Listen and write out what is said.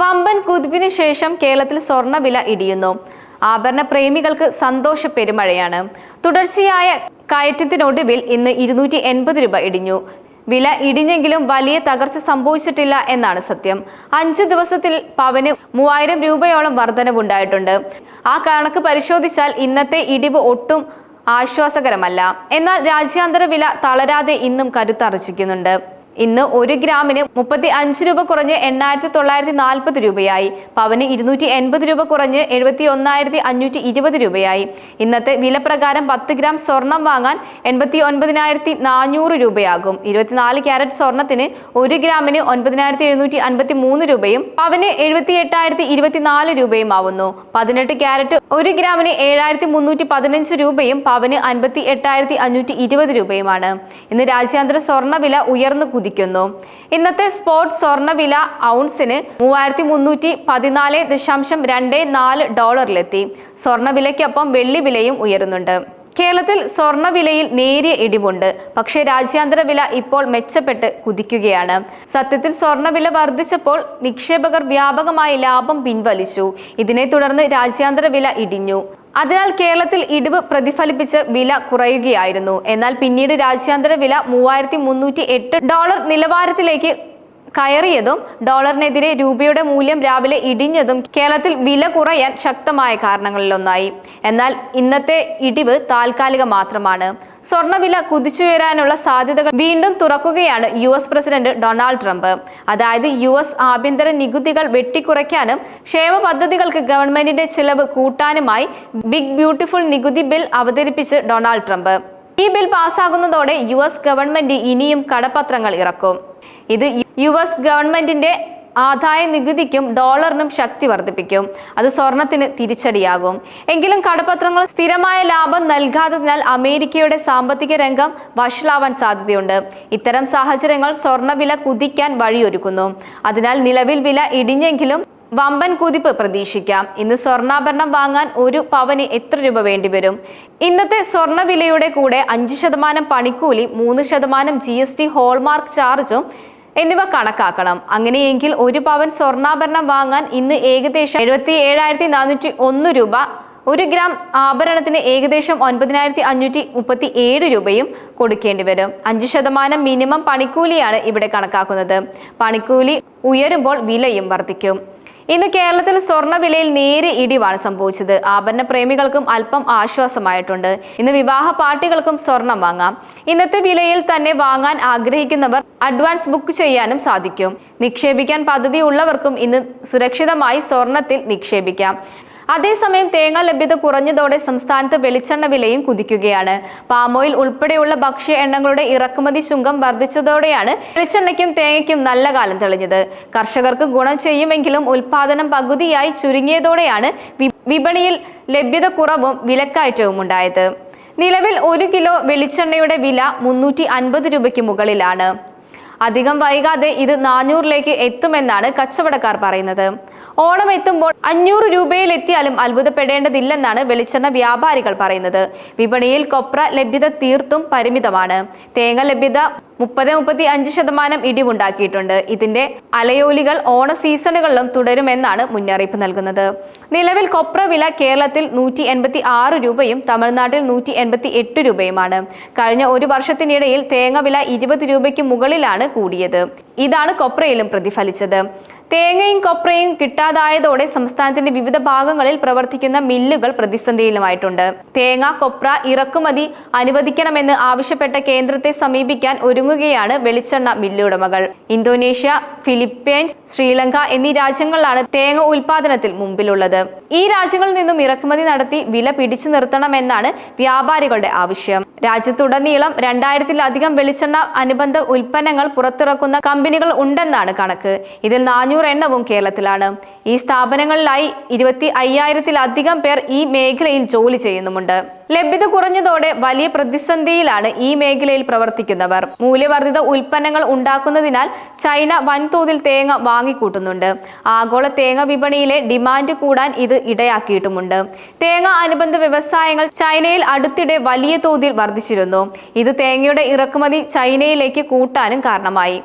വമ്പൻ കുതിപ്പിന് ശേഷം കേരളത്തിൽ സ്വർണവില ഇടിയുന്നു. ആഭരണ പ്രേമികൾക്ക് സന്തോഷ പെരുമഴയാണ്. തുടർച്ചയായ കയറ്റത്തിനൊടുവിൽ ഇന്ന് ഇരുന്നൂറ്റി എൺപത് രൂപ ഇടിഞ്ഞു. വില ഇടിഞ്ഞെങ്കിലും വലിയ തകർച്ച സംഭവിച്ചിട്ടില്ല എന്നാണ് സത്യം. അഞ്ച് ദിവസത്തിൽ പവന് മൂവായിരം രൂപയോളം വർധനവുണ്ടായിട്ടുണ്ട്. ആ കണക്ക് പരിശോധിച്ചാൽ ഇന്നത്തെ ഇടിവ് ഒട്ടും ആശ്വാസകരമല്ല. എന്നാൽ രാജ്യാന്തര വില തളരാതെ ഇന്നും കരുത്തർജിക്കുന്നുണ്ട്. ഇന്ന് ഒരു ഗ്രാമിന് മുപ്പത്തി അഞ്ച് രൂപ കുറഞ്ഞ് എണ്ണായിരത്തി തൊള്ളായിരത്തി നാൽപ്പത് രൂപയായി. പവന് ഇരുന്നൂറ്റി എൺപത് രൂപ കുറഞ്ഞ് എഴുപത്തി ഒന്നായിരത്തി അഞ്ഞൂറ്റി ഇരുപത് രൂപയായി. ഇന്നത്തെ വില പ്രകാരം പത്ത് ഗ്രാം സ്വർണം വാങ്ങാൻ എൺപത്തി ഒൻപതിനായിരത്തി നാനൂറ് രൂപയാകും. ഇരുപത്തിനാല് ക്യാരറ്റ് സ്വർണത്തിന് ഒരു ഗ്രാമിന് ഒൻപതിനായിരത്തി എഴുന്നൂറ്റി അൻപത്തി മൂന്ന് രൂപയും പവന് എഴുപത്തി എട്ടായിരത്തി ഇരുപത്തിനാല് രൂപയും ആവുന്നു പതിനെട്ട് ക്യാരറ്റ് ഒരു ഗ്രാമിന് ഏഴായിരത്തി മുന്നൂറ്റി പതിനഞ്ച് രൂപയും പവന് അൻപത്തി എട്ടായിരത്തി അഞ്ഞൂറ്റി ഇരുപത് രൂപയുമാണ്. ഇന്ന് രാജ്യാന്തര സ്വർണവില ഉയർന്നു കുതിക്കുന്നു ഇന്നത്തെ സ്പോട്ട് സ്വർണവില ഔൺസിന് മൂവായിരത്തി മുന്നൂറ്റി പതിനാല് ദശാംശം രണ്ട് നാല് ഡോളറിലെത്തി. സ്വർണവിലയ്ക്കൊപ്പം വെള്ളി വിലയും ഉയരുന്നുണ്ട്. കേരളത്തിൽ സ്വർണവിലയിൽ നേരിയ ഇടിവുണ്ട്. പക്ഷേ രാജ്യാന്തര വില ഇപ്പോൾ മെച്ചപ്പെട്ട് കുതിക്കുകയാണ്. സത്യത്തിൽ സ്വർണവില വർദ്ധിച്ചപ്പോൾ നിക്ഷേപകർ വ്യാപകമായി ലാഭം പിൻവലിച്ചു. ഇതിനെ തുടർന്ന് രാജ്യാന്തര വില ഇടിഞ്ഞു. അതിനാൽ കേരളത്തിൽ ഇടിവ് പ്രതിഫലിപ്പിച്ച് വില കുറയുകയായിരുന്നു. എന്നാൽ പിന്നീട് രാജ്യാന്തര വില മൂവായിരത്തി ഡോളർ നിലവാരത്തിലേക്ക് കയറിയതും ഡോളറിനെതിരെ രൂപയുടെ മൂല്യം രാവിലെ ഇടിഞ്ഞതും കേരളത്തിൽ വില കുറയാൻ ശക്തമായ കാരണങ്ങളിലൊന്നായി. എന്നാൽ ഇന്നത്തെ ഇടിവ് താൽക്കാലിക മാത്രമാണ്. സ്വർണവില കുതിച്ചുയരാനുള്ള സാധ്യതകൾ വീണ്ടും തുറക്കുകയാണ് U S president Donald Trump. അതായത് യു എസ് ആഭ്യന്തര നികുതികൾ വെട്ടിക്കുറയ്ക്കാനും ക്ഷേമ പദ്ധതികൾക്ക് ഗവൺമെന്റിന്റെ ചിലവ് കൂട്ടാനുമായി ബിഗ് ബ്യൂട്ടിഫുൾ നികുതി ബിൽ അവതരിപ്പിച്ച് ഡൊണാൾഡ് ട്രംപ്. ഈ ബിൽ പാസ്സാകുന്നതോടെ യു എസ് ഗവൺമെന്റ് ഇനിയും കടപ്പത്രങ്ങൾ ഇറക്കും. ഇത് യു എസ് ഗവൺമെന്റിന്റെ ആദായ നികുതിക്കും ഡോളറിനും ശക്തി വർദ്ധിപ്പിക്കും. അത് സ്വർണത്തിന് തിരിച്ചടിയാകും. എങ്കിലും കടപ്പത്രങ്ങൾ സ്ഥിരമായ ലാഭം നൽകാത്തതിനാൽ അമേരിക്കയുടെ സാമ്പത്തിക രംഗം വഷളാവാൻ സാധ്യതയുണ്ട്. ഇത്തരം സാഹചര്യങ്ങൾ സ്വർണവില കുതിക്കാൻ വഴിയൊരുക്കുന്നു. അതിനാൽ നിലവിൽ വില ഇടിഞ്ഞെങ്കിലും വമ്പൻ കുതിപ്പ് പ്രതീക്ഷിക്കാം. ഇന്ന് സ്വർണാഭരണം വാങ്ങാൻ ഒരു പവന് എത്ര രൂപ വേണ്ടിവരും ഇന്നത്തെ സ്വർണവിലയുടെ കൂടെ അഞ്ച് ശതമാനം പണിക്കൂലി മൂന്ന് ശതമാനം ജി എസ് ടി ഹോൾമാർക്ക് ചാർജും എന്നിവ കണക്കാക്കണം. അങ്ങനെയെങ്കിൽ ഒരു പവൻ സ്വർണാഭരണം വാങ്ങാൻ ഇന്ന് ഏകദേശം എഴുപത്തി ഏഴായിരത്തി നാനൂറ്റി ഒന്ന് രൂപ ഒരു ഗ്രാം ആഭരണത്തിന് ഏകദേശം ഒൻപതിനായിരത്തി അഞ്ഞൂറ്റി മുപ്പത്തി ഏഴ് രൂപയും കൊടുക്കേണ്ടി വരും. അഞ്ച് ശതമാനം മിനിമം പണിക്കൂലിയാണ് ഇവിടെ കണക്കാക്കുന്നത്. പണിക്കൂലി ഉയരുമ്പോൾ വിലയും വർദ്ധിക്കും. ഇന്ന് കേരളത്തിൽ സ്വർണവിലയിൽ നേരിയ ഇടിവാണ് സംഭവിച്ചത്. ആഭരണ പ്രേമികൾക്കും അല്പം ആശ്വാസമായിട്ടുണ്ട്. ഇന്ന് വിവാഹ പാർട്ടികൾക്കും സ്വർണം വാങ്ങാം. ഇന്നത്തെ വിലയിൽ തന്നെ വാങ്ങാൻ ആഗ്രഹിക്കുന്നവർ അഡ്വാൻസ് ബുക്ക് ചെയ്യാനും സാധിക്കും. നിക്ഷേപിക്കാൻ പദ്ധതി ഉള്ളവർക്കും ഇന്ന് സുരക്ഷിതമായി സ്വർണത്തിൽ നിക്ഷേപിക്കാം. അതേസമയം തേങ്ങ ലഭ്യത കുറഞ്ഞതോടെ സംസ്ഥാനത്ത് വെളിച്ചെണ്ണ വിലയും കുതിക്കുകയാണ്. പാമോയിൽ ഉൾപ്പെടെയുള്ള ഭക്ഷ്യ എണ്ണങ്ങളുടെ ഇറക്കുമതി ശുങ്കം വർദ്ധിച്ചതോടെയാണ് വെളിച്ചെണ്ണയ്ക്കും തേങ്ങയ്ക്കും നല്ല കാലം തെളിഞ്ഞത്. കർഷകർക്ക് ഗുണം ചെയ്യുമെങ്കിലും ഉൽപാദനം പകുതിയായി ചുരുങ്ങിയതോടെയാണ് വിപണിയിൽ ലഭ്യത കുറവും വിലക്കയറ്റവും ഉണ്ടായത്. നിലവിൽ ഒരു കിലോ വെളിച്ചെണ്ണയുടെ വില മുന്നൂറ്റി അൻപത് രൂപയ്ക്ക് മുകളിലാണ്. അധികം വൈകാതെ ഇത് നാനൂറിലേക്ക് എത്തുമെന്നാണ് കച്ചവടക്കാർ പറയുന്നത്. ഓണം എത്തുമ്പോൾ അഞ്ഞൂറ് രൂപയിൽ എത്തിയാലും അത്ഭുതപ്പെടേണ്ടതില്ലെന്നാണ് വെളിച്ചെണ്ണ വ്യാപാരികൾ പറയുന്നത്. വിപണിയിൽ കൊപ്ര ലഭ്യത തീർത്തും പരിമിതമാണ്. തേങ്ങ ലഭ്യത മുപ്പത് മുപ്പത്തി അഞ്ച് ശതമാനം ഇടിവുണ്ടാക്കിയിട്ടുണ്ട്. ഇതിന്റെ അലയോലികൾ ഓണ സീസണുകളിലും തുടരുമെന്നാണ് മുന്നറിയിപ്പ് നൽകുന്നത്. നിലവിൽ കൊപ്ര വില കേരളത്തിൽ നൂറ്റി എൺപത്തി ആറ് രൂപയും തമിഴ്നാട്ടിൽ നൂറ്റി എൺപത്തി എട്ട് രൂപയുമാണ്. കഴിഞ്ഞ ഒരു വർഷത്തിനിടയിൽ തേങ്ങ വില ഇരുപത് രൂപയ്ക്ക് മുകളിലാണ് കൂടിയത്. ഇതാണ് കൊപ്രയിലും പ്രതിഫലിച്ചത്. തേങ്ങയും കൊപ്രയും കിട്ടാതായതോടെ സംസ്ഥാനത്തിന്റെ വിവിധ ഭാഗങ്ങളിൽ പ്രവർത്തിക്കുന്ന മില്ലുകൾ പ്രതിസന്ധിയിലുമായിട്ടുണ്ട്. തേങ്ങ കൊപ്ര ഇറക്കുമതി അനുവദിക്കണമെന്ന് ആവശ്യപ്പെട്ട കേന്ദ്രത്തെ സമീപിക്കാൻ ഒരുങ്ങുകയാണ് വെളിച്ചെണ്ണ മില്ലുടമകൾ ഇന്തോനേഷ്യ ഫിലിപ്പീൻസ് ശ്രീലങ്ക എന്നീ രാജ്യങ്ങളിലാണ് തേങ്ങ ഉൽപാദനത്തിൽ മുമ്പിലുള്ളത്. ഈ രാജ്യങ്ങളിൽ നിന്നും ഇറക്കുമതി നടത്തി വില പിടിച്ചു നിർത്തണമെന്നാണ് വ്യാപാരികളുടെ ആവശ്യം. രാജ്യത്തുടനീളം രണ്ടായിരത്തിലധികം വെളിച്ചെണ്ണ അനുബന്ധ ഉൽപ്പന്നങ്ങൾ പുറത്തിറക്കുന്ന കമ്പനികൾ ഉണ്ടെന്നാണ് കണക്ക്. ഇതിൽ നാനൂറ് എണ്ണവും കേരളത്തിലാണ്. ഈ സ്ഥാപനങ്ങളിലായി ഇരുപത്തി അയ്യായിരത്തിലധികം പേർ ഈ മേഖലയിൽ ജോലി ചെയ്യുന്നുമുണ്ട്. ലഭ്യത കുറഞ്ഞതോടെ വലിയ പ്രതിസന്ധിയിലാണ് ഈ മേഖലയിൽ പ്രവർത്തിക്കുന്നവർ. മൂല്യവർദ്ധിത ഉൽപ്പന്നങ്ങൾ ഉണ്ടാക്കുന്നതിനാൽ ചൈന വൻതോതിൽ തേങ്ങ വാങ്ങിക്കൂട്ടുന്നുണ്ട്. ആഗോള തേങ്ങ വിപണിയിലെ ഡിമാൻഡ് കൂടാൻ ഇത് ഇടയാക്കിയിട്ടുമുണ്ട്. തേങ്ങ അനുബന്ധ വ്യവസായങ്ങൾ ചൈനയിൽ അടുത്തിടെ വലിയ തോതിൽ വർദ്ധിച്ചിരുന്നു. ഇത് തേങ്ങയുടെ ഇറക്കുമതി ചൈനയിലേക്ക് കൂട്ടാനും കാരണമായി.